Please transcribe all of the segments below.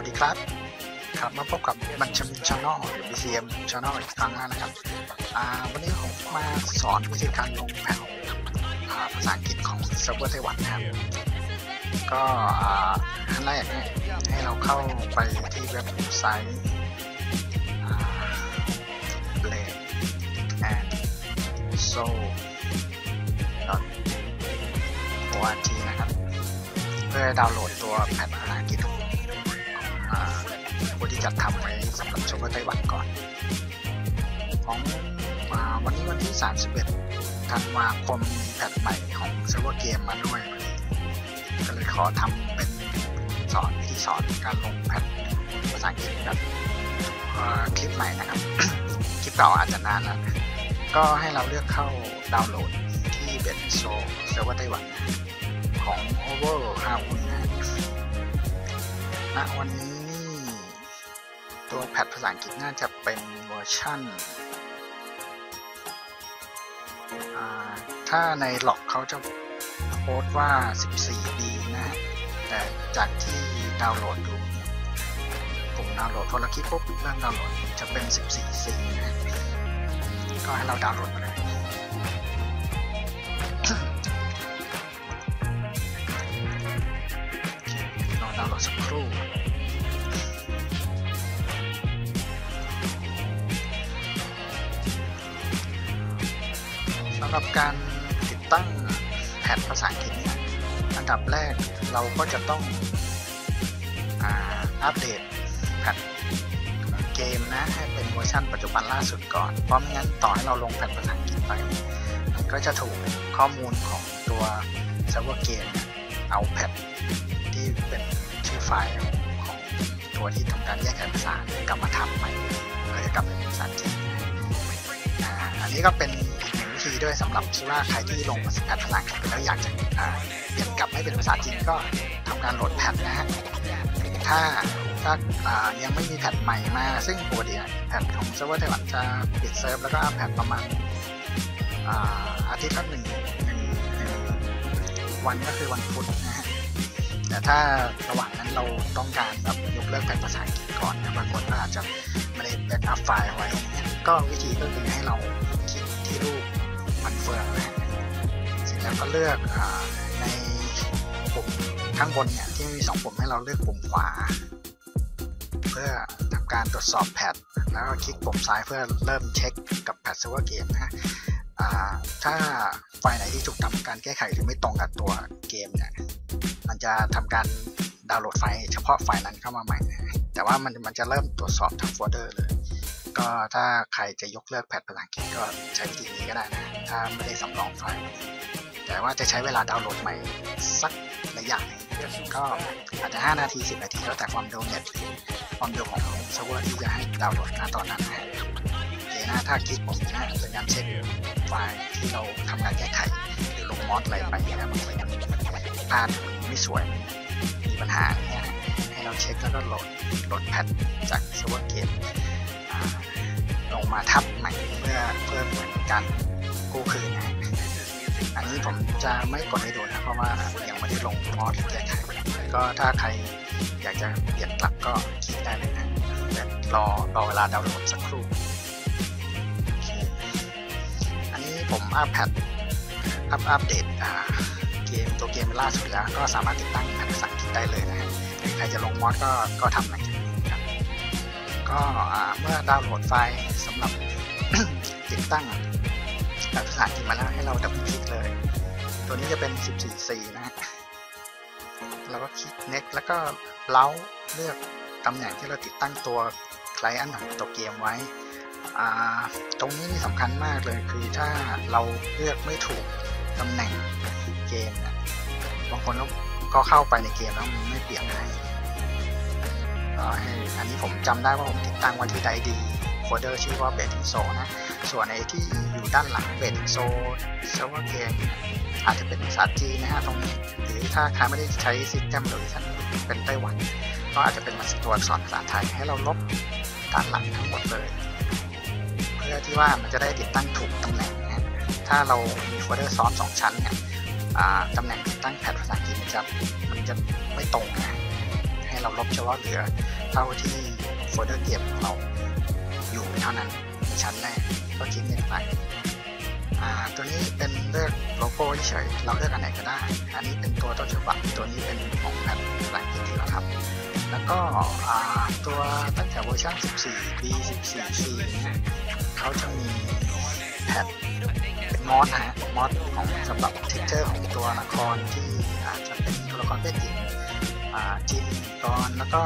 วัสดีครับ ครับมาพบกับบัญชมินชาแนลหรือ BCM Channel อีกครั้งนะครับวันนี้ผมมาสอนวิธีการลงแผ่นภาษาอังกฤษของเซิร์ฟเวอร์ไต้หวันนะครับ ก็ขั้นแรกให้เราเข้าไปที่เว็บไซต์อ่า Blade and Soul org นะครับ เพื่อดาวน์โหลดตัวแผ่น ที่จัดทำไว้สำหรับเซิร์ฟเวอร์ไต้หวันก่อน ของวันนี้วันที่ 31ธันวาคมมีแพทใหม่ของเซิร์ฟเวอร์เกมมาด้วยก็เลยขอทำเป็นสอนวิธีสอนการลงแพทภาษาอังกฤษแบบคลิปใหม่นะครับ คลิปเก่าอาจจะนานแล้ว ก็ให้เราเลือกเข้าดาวน์โหลดที่เบนโซเซิร์ฟเวอร์ไต้หวันของ Over 5อุ่นนะวันนี้ ตัวแพทภาษาอังกฤษน่าจะเป็นเวอร์ชั่น ถ้าในหลอกเขาจะโพสต์ว่า 14B นะฮะ แต่จากที่ดาวน์โหลดดูเนี่ยปุ่มดาวน์โหลดพอเราคลิกปุ๊บเริ่มดาวน์โหลดจะเป็น 14C นะก็ให้เราดาวน์โหลดมาเลยรอดาวน์โหลดสักครู่ำหรับการติดตั้งแผ่นภาษาอังกฤษเนี่ยอันดับแรกเราก็จะต้องอัปเดตแผ่นเกมนะให้เป็นเวอร์ชันปัจจุบันล่าสุดก่อน เพราะไม่งั้นต่อให้เราลงแผ่นภาษาอังกฤษไป มันก็จะถูกข้อมูลของตัวเซิร์ฟเวอร์เกมเอาแผ่นที่เป็นชื่อไฟล์ของตัวที่ทำการแยกแยะภาษากลับมาทำใหม่ก็จะกลับเป็นภาษาจีนอ่าอันนี้ก็เป็นอีก หนึ่งวิธีด้วยสำหรับที่ว่าใครที่ลงภาษาแผ่นภาษาอังกฤษแล้วอยากจะเปลี่ยนกลับให้เป็นภาษาจีนก็ทำการโหลดแผ่นนะฮะถ้าถ้าอ่ายังไม่มีแผ่นใหม่มา ซึ่งปกติเนี่ยแผ่นของเซิร์ฟเวอร์ไต้หวันจะปิดเซิร์ฟแล้วก็อัพแผ่นประมาณอาอาทิตย์ละหนึ่งหนึ่งหนึ่งวันก็คือวันพุธนะฮะแต่ถ้าระหว่างนั้นเราต้องการแบบยกเลิกแผ่นภาษาอังกฤษก่อนนะบางคนก็อาจจะไม่ได้แบ็กอัพไฟล์ไว้เงี้ยก็วิธีก็คือให้เราคลิกที่รูป มันเฟืองนะฮะเสร็จแล้วก็เลือกอในปุ่มข้างบนเนี่ยที่มีสองปุ่มให้เราเลือกปุ่มขวา เพื่อทำการตรวจสอบแพทแล้วก็คลิกปุ่มซ้ายเพื่อเริ่มเช็คกับแพทเซิร์ฟเวอร์เกมนะถ้าไฟล์ไหนที่ถูกทำการแก้ไขหรือไม่ตรงกับตัวเกมเนี่ยมันจะทำการดาวน์โหลดไฟล์เฉพาะไฟล์นั้นเข้ามาใหม่ แต่ว่ามันมันจะเริ่มตรวจสอบทั้งโฟลเดอร์เลย ก็ถ้าใครจะยกเลิกแพทภาษาอังกฤษก็ใช้วิธีนี้ก็ได้นะ ถ้าไม่ได้สำรองไฟล์แต่ว่าจะใช้เวลาดาวน์โหลดใหม่สักระยะหนึ่งก็อาจจะ 5 นาที 10 นาทีแล้วแต่ความเร็วเน็ตหรือความเร็วของเซิร์ฟเวอร์ที่จะให้ดาวน์โหลดณตอนนั้นนะฮะโอเคนะถ้าคลิกผมนะเป็นการเช็คไฟล์ที่เราทำการแก้ไขหรือลงมอดอะไรไปนะบางทีมันพลาดไม่สวยมีปัญหาเนี่ยให้เราเช็คแล้วก็โหลดโหลดแพทจากเซิร์ฟเวอร์เกม มาทับใหม่เพื่อเพื่อเหมือนการกู้คืนนะฮะอันนี้ผมจะไม่กดให้ดูนะเพราะว่ายังไม่ได้ลงมอดแก้ไขก็ถ้าใครอยากจะเปลี่ยนกลับก็คลิกได้เลยนะแต่รอรอเวลาดาวน์โหลดสักครู่อันนี้ผมอัพแพทอัพอัปเดตเกมตัวเกมล่าสุดแล้วก็สามารถติดตั้งแผ่นภาษาอังกฤษได้เลยนะใครจะลงมอดก็ก็ทำหลังจากนี้ครับ ก็เมื่อดาวน์โหลดไฟล์สำหรับ ติดตั้งแผ่นภาษาอังกฤษมาแล้วให้เราดับคลิกเลย ตัวนี้จะเป็น 14.4นะฮะแล้วก็คลิก next แล้วก็เล้าเลือกตำแหน่งที่เราติดตั้งตัวไคลเอนของตัวเกมไว้ ตรงนี้นี่สำคัญมากเลยคือถ้าเราเลือกไม่ถูกตำแหน่งเกมเนี่ยบางคนก็เข้าไปในเกมแล้วมันไม่เปลี่ยนให้ อันนี้ผมจำได้ว่าผมติดตั้งไว้ที่ไดดีโฟลเดอร์ชื่อว่าเบดิงโซนะ ส่วนไอ้ที่อยู่ด้านหลังเบดิงโซเซิร์ฟเวอร์เกมอาจจะเป็นภาษาจีนนะฮะตรงนี้ หรือถ้าใครไม่ได้ใช้ซิสเต็มหรือท่านเป็นไต้หวัน ก็อาจจะเป็นตัวอักษรภาษาไทยให้เราลบด้านหลังทั้งหมดเลย เพื่อที่ว่ามันจะได้ติดตั้งถูกตำแหน่งนะถ้าเรามีโฟลเดอร์ซ้อนสองชั้นเนี่ยตำแหน่งติดตั้งแพทภาษาอังกฤษมันจะมันจะไม่ตรงนะให้เราลบเฉพาะเหลือ เท่าที่โฟลเดอร์เกมของเราอยู่เท่านั้นชั้นแรกก็คลิกนี้ไปตัวนี้เป็นเลือกโลโก้เฉยเราเลือกอันไหนก็ได้ อันนี้เป็นตัวต้นฉบับตัวนี้เป็นของแผ่นภาษาอังกฤษที่เราทำแล้วก็ตัวตั้งแต่เวอร์ชัน 14 B 14 C เนี่ยเขาจะมีแผ่นเป็นมอสฮะมอสของสำหรับเทคเจอร์ของตัวละครที่อาจจะเป็นตัวละครเพศหญิงจินกรแล้วก็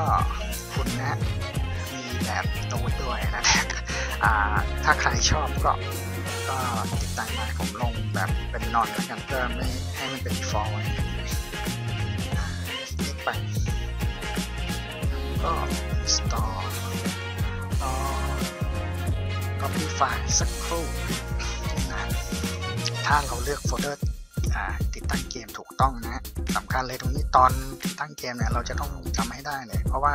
คุณนะฮะมีแบบตูดด้วยนะอ่าถ้าใครชอบก็ก็ติดตามมาผมลงแบบเป็นนอนแล้วกันเพื่อไม่ให้มันเป็นฟอลไว้อ่าคลิกไปก็ install รอ copy ไฟล์สักครู่นะถ้าเราเลือกโฟลเดอร์อ่า ติดตั้งเกมถูกต้องนะสำคัญเลยตรงนี้ตอนติดตั้งเกมเนี่ยเราจะต้องจำให้ได้เลย เพราะว่า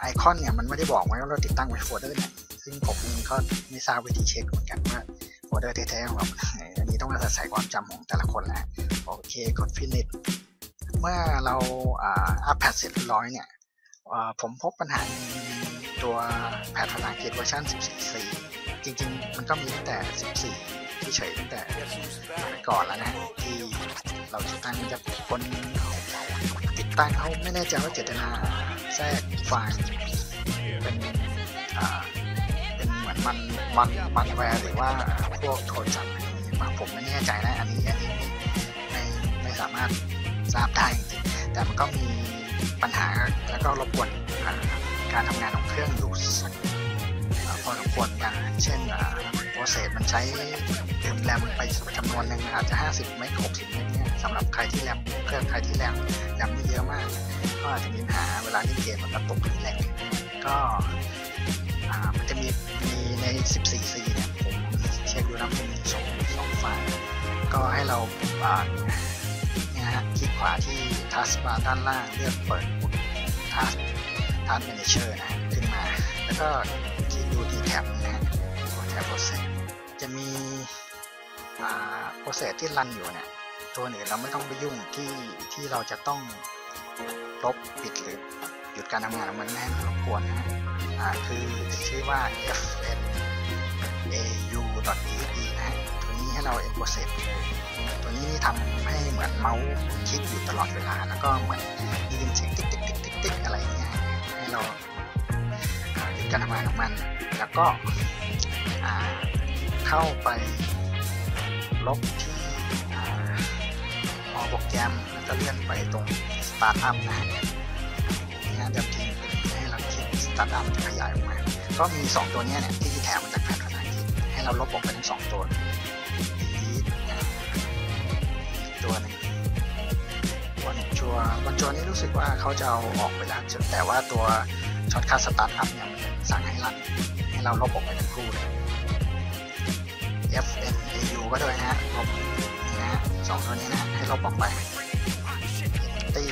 ไอคอนเนี่ยมันไม่ได้บอกไว้ว่าเราติดตั้งไว้โฟลเดอร์ไหนซึ่งผมเองก็ไม่ทราบวิธีเช็คเหมือนกันว่าโฟลเดอร์แท้ๆของเราอันนี้ต้องอาศัยความจำของแต่ละคนแหละโอเคกด finish เมื่อเราอัพแพดเสร็จร้อยเนี่ยผมพบปัญหาตัวแพดภาษาอังกฤษเวอร์ชัน14.4 จริงๆ มันก็มีตั้งแต่ 14ที่ เฉยตั้งแต่ก่อนแล้วนะที่เราติดตั้งจะคนติดตั้งเขาไม่แน่ใจว่าเจตนาแทรกไฟล์เป็นเป็นเหมือนมันมันมันแวร์หรือว่าพวกโทรศัพท์ผมไม่แน่ใจนะอันนี้อันนี้ไม่ไม่สามารถทราบได้จริงแต่มันก็มีปัญหาแล้วก็รบกวนการทำงานของเครื่องอยู่สักพอสมควรกันเช่น โปรเซสมันใช้เติมแรมไปจำนวนหนึ่งอาจจะ 50เมก60เมกเนี่ยสำหรับใครที่แรมเครื่องใครที่แรมแรมไม่เยอะมาก ก็อาจจะมีปัญหาเวลาเล่นเกมมันกระตุกแรงก็มันจะมีมีใน 14C เนี่ยผมเช็คดูนะมันมีสองสองไฟล์ก็ให้เราเนี่ยฮะคลิกขวาที่ทัสบาร์ด้านล่างเลือกเปิดทัสทัสเมนเจอร์นะขึ้นมา แล้วก็คลิกดูที่แท็บนะฮะ แท็บโปรเซสจะมีโปรเซสที่รันอยู่เนี่ยตัวอื่นเราไม่ต้องไปยุ่งที่ที่เราจะต้องลบปิดหรือหยุดการทำงานมันไม่ให้มันรบกวนนะอ่าคือชื่อว่า fnau.exe นะตัวนี้ให้เรา export ตัวนี้ทำให้เหมือนเมาส์คลิกอยู่ตลอดเวลา แล้วก็เหมือนได้ยินเสียงติ๊กติ๊กติ๊กติ๊กติ๊กอะไรเงี้ยให้เรา การทำงานของมัน แล้วก็เข้าไปลบที่โปรแกรมแล้วก็เลื่อนไปตรง Startup นะฮะนี่ฮะเดี๋ยวทีให้เราคลิก Startup จะขยายออกมา ก็มี 2 ตัวนี้เนี่ยที่แถมมาจากแผ่นภาษาอังกฤษให้เราลบออกไปทั้ง 2 ตัวตัวนึ่งวันจัววันจัวนี้รู้สึกว่าเขาจะเอาออกไปแล้วแต่ว่าตัว ช็อตคัทสตาร์ทอัพเนี่ยสั่งให้รันให้เราลบออกไปทั้งคู่เลย F N A U ก็ด้วยนะฮะลบนี่นะสองตัวนี้นะให้ลบออกไปตี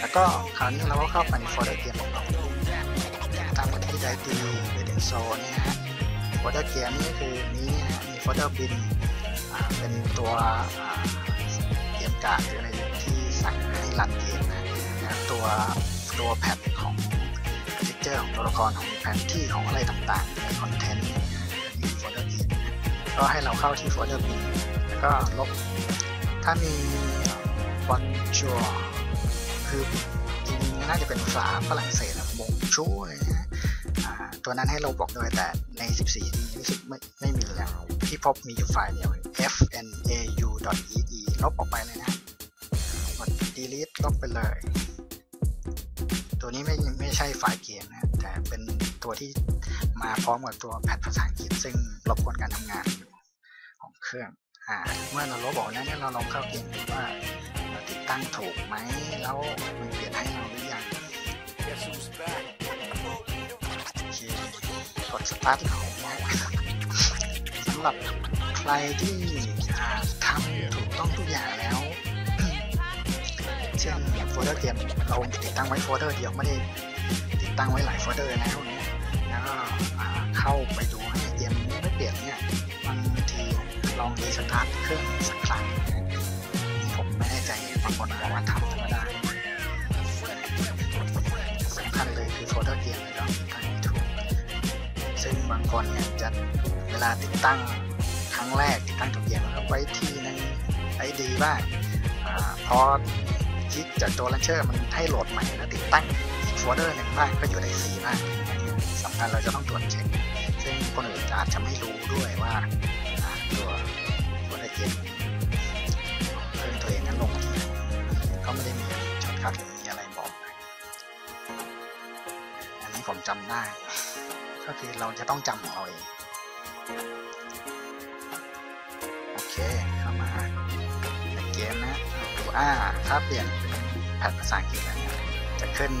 แล้วก็คราวนี้เราก็เข้าไปในโฟลเดอร์เกมของเราตามมาที่ไดตีเดนโซนี่นะฮะโฟลเดอร์เกมนี่คือนี้นะมีโฟลเดอร์บินเป็นตัวเกมการ์ดหรืออะไรที่สั่งให้รันเกมนะตัวตัวแพทของทิกเจอร์ของตัวละครของแผนที่ของอะไรต่างๆในคอนเทนต์มีโฟลเดอร์บินก็ให้เราเข้าที่โฟลเดอร์บินแล้วก็ลบ ถ้ามีบอลชัวคือจริงๆน่าจะเป็นภาษาฝรั่งเศสอะมงชูอะไรนะตัวนั้นให้เราบอกด้วยแต่ใน 14 นี้รู้สึกไม่ไม่มีแล้วที่พบมีอยู่ไฟล์เดียว fnau.ee ลบออกไปเลยนะ delete ลบไปเลย ตัวนี้ไม่ไม่ใช่ไฟล์เกมนะแต่เป็นตัวที่มาพร้อมกับตัวแพทภาษาอังกฤษซึ่งรบกวนการทำงานของเครื่องอ่าเมื่อเราลบออกแล้วเนี่ยเราลองเข้าเกมดูว่าเราติดตั้งถูกไหมแล้วมันเปลี่ยนให้เราหรือยังกดสตาร์ทของสำหรับใครที่ทำถูกต้องทุกอย่างแล้ว เช่นโฟลเดอร์เกมเราติดตั้งไว้โฟลเดอร์เดียวไม่ได้ติดตั้งไว้หลายโฟลเดอร์แล้วเนี่ยแล้วก็เข้าไปดูให้เกมนี้ไม่เปลี่ยนเนี่ยบางทีลองรีสตาร์ทเครื่องสักครั้งผมไม่แน่ใจบางคนบอกว่าทำไม่ได้สำคัญเลยคือโฟลเดอร์เกมเราต้องตั้งให้ถูกซึ่งบางคนเนี่ยจะเวลาติดตั้งครั้งแรกติดตั้งตัวเกมแล้วไว้ที่ในไอดีบ้างอาพอ คลิกจากตัวลันเชอร์มันให้โหลดใหม่แล้วติดตั้งอีกโฟลเดอร์หนึ่งบ้างก็อยู่ในสีบ้างสำคัญเราจะต้องตรวจเช็คซึ่งคนอื่นอาจจะไม่รู้ด้วยว่าตัวโฟลเดอร์เกมเพิ่มตัวเองนั้นลงที่ก็ไม่ได้มีช็อตคัทหรือมีอะไรบอก อันนี้ผมจำได้ ก็คือเราจะต้องจำของเราเอง่าถ้าเปลี่ยนเป็นแพทภาษาอังกฤษแล้วเนี่ยจะขึ้น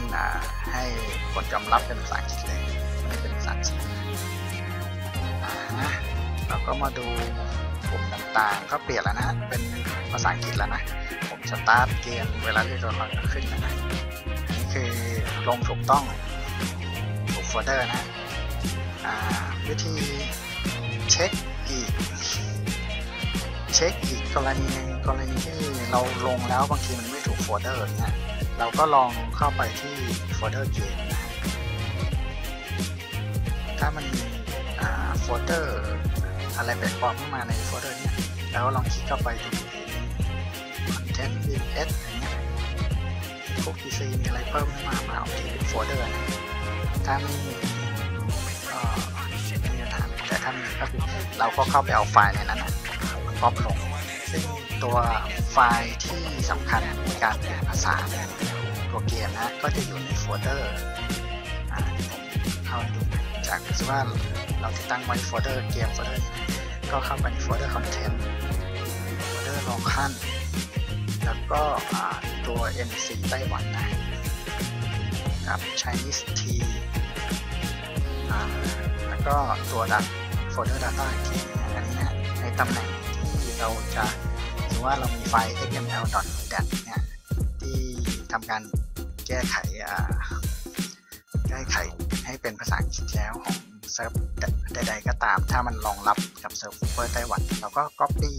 ให้กดยอมรับเป็นภาษาอังกฤษเลยไม่เป็นภาษาจีนอ่าฮะเราก็มาดูปุ่มต่างๆ ก็เปลี่ยนแล้วนะ เป็นภาษาอังกฤษแล้วนะผมสตาร์ทเกมเวลาเรียกตัวละครก็ขึ้นนะนี่คือลงถูกต้องถูกโฟลเดอร์นะวิธีเช็คอีก เช็คอีกกรณีหนึ่งกรณีที่เราลงแล้วบางทีมันไม่ถูกโฟลเดอร์เนี่ยเราก็ลองเข้าไปที่โฟลเดอร์เกมนะถ้ามันมีโฟลเดอร์อะไรแปลกปลอมเข้ามาในโฟลเดอร์เนี่ยแล้วลองคลิกเข้าไปดูคอนเทนต์ VS อย่างเงี้ยพวก PC มีอะไรเพิ่มขึ้นมาเปล่าที่เป็นโฟลเดอร์นะถ้าไม่มีก็ไม่มีปัญหาแต่ถ้ามีก็คือเราก็เข้าไปเอาไฟล์ในนั้นนะ ครอบลงซึ่งตัวไฟล์ที่สำคัญในการเปลี่ยนภาษาตัวเกมนะก็จะอยู่ในโฟลเดอร์อ่ผมเข้าดูจากสว่าเราติดตั้งไว้โฟลเดอร์เกมโฟลเดอร์ก็เข้าไปในโฟลเดอร์คอนเทนต์โฟลเดอร์ลองขั้นแล้วก็ตัว NC ไต้หวันนะกับ Chinese T แล้วก็ตัวดัตโฟลเดอร์ data อีกทีอันนี้นะในตำแหน่ง เราจะหรือว่าเรามีไฟล์ xml.dat เนี่ยที่ทำการแก้ไขแก้ไขให้เป็นภาษาอังกฤษแล้วของเซิร์ฟใดๆก็ตาม ถ้ามันรองรับกับเซิร์ฟเวอร์ไต้หวัน เราก็ copy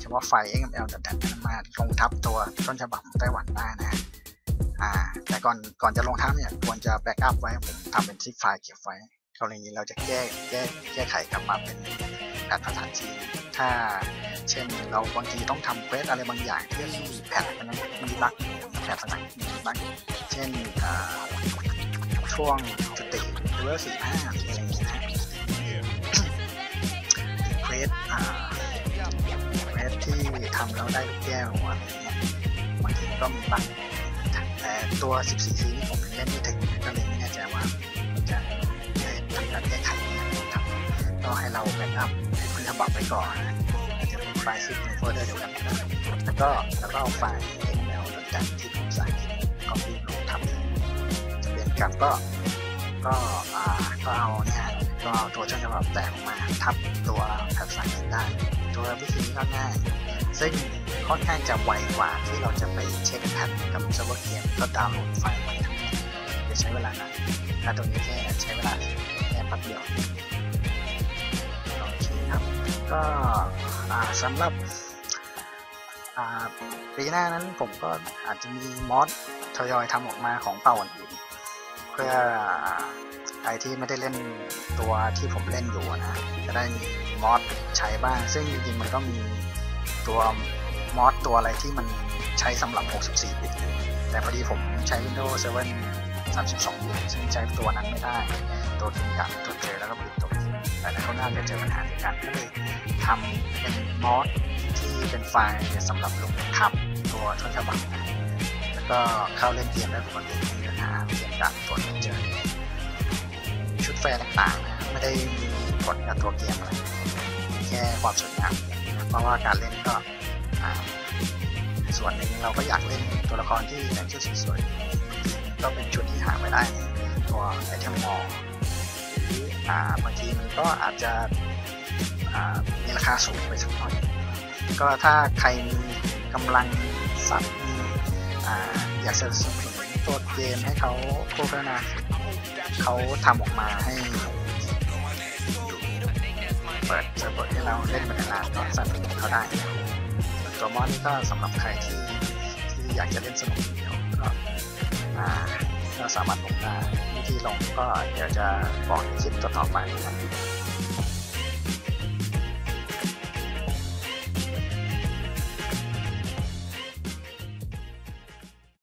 เฉพาะไฟล์ xml.dat นั้นมาลงทับตัวต้นฉบับของไต้หวันได้นะแต่ก่อนก่อนจะลงทับเนี่ยควรจะแบ็กอัพไว้ผมทำเป็นซิปไฟล์เก็บไว้กรณีเราจะแก้แก้แก้ไขกลับมาเป็นแบบภาษาจีน ถ้าเช่นเราบางทีต้องทำเควสอะไรบางอย่างที่แพทมันมันบักแพทภาษาอังกฤษมันบักเช่นช่วงสติหรือว่าสี่ห้าอะไรอย่างเงี้ยนะเควสเควสที่ทำแล้วได้ลูกแก้วอะไรอย่างเงี้ยบางทีก็มีบักแต่ตัว 14ซีนี่ผมยังเล่นไม่ถึงก็เลยไม่แน่ใจว่าจะทำการแก้ไขยังไงครับก็ให้เราแบ็กอัพ คุณฉบับไปก่อนนะจะมีไฟล์ซิปในโฟลเดอร์เดียวกันแล้วก็แล้วก็เอาไฟล์ XML แล้วกันที่ผมใส่ก็พิมพ์ลงทำจะเปลี่ยนกลับก็ก็อ่าก็เอาเนี่ยฮะก็เอาตัวต้นฉบับแตกออกมาทับตัวแผ่นภาษาอังได้ ตัววิธีนี้ก็ง่ายซึ่งค่อนข้างจะไวกว่าที่เราจะไปเช็คแพทกับเซิร์ฟเวอร์เกมก็ดาวน์โหลดไฟล์ม่ทั้งหมดจะใช้เวลานานถ้าตรงนี้แค่ใช้เวลาแค่แป๊บเดียว ก็สำหรับปีหน้านั้นผมก็อาจจะมีมอดทยอยทำออกมาของเป่าอื่นเพื่อใครที่ไม่ได้เล่นตัวที่ผมเล่นอยู่นะจะได้มีมอดใช้บ้าง ซึ่งจริงๆมันก็มีตัวมอดตัวอะไรที่มันใช้สำหรับ 64 บิตแต่พอดีผมใช้ Windows 7 32 บิตซึ่งใช้ตัวนั้นไม่ได้ ตัวกินกับตัวเจอแล้วก็ บิตตัวนี้แต่ในเขาน่าจะเจอปัญหาเดียวกันก็เลยทำเป็นมอดที่เป็นไฟล์สำหรับลงทับตัวต้นฉบับนะแล้วก็เข้าเล่นเกมได้ปกติม่มีปัญหาเกมกับตัวเจอชุดแฟร์ต่างๆนะไม่ได้มีผลกับตัวเกมอะไรแค่ความสวยงามเพราะว่าการเล่นก็ส่วนหนึ่งเราก็อยากเล่นตัวละครที่แต่งชุดสวยๆก็เป็นชุดที่หาไม่ได้ตัวไอเทมมอล บางทีมันก็อาจจะมีราคาสูงไปสักหน่อย ก็ถ้าใครมีกำลังทรัพย์มีอ่อยากจะสนับสนุนตัวเกมให้เขาผู้พัฒนาเขาทำออกมาให้เปิดเซิร์ฟเวอร์ให้เราเล่นมานานก็สนับสนุนเขาได้ตัวมอนี่ก็สำหรับใครที่ที่ที่อยากจะเล่นสนุกเดียวก็อ่า ก็สามารถลงได้ที่ลงก็เดี๋ยวจะบอกในคลิปต่อๆไปนะครับ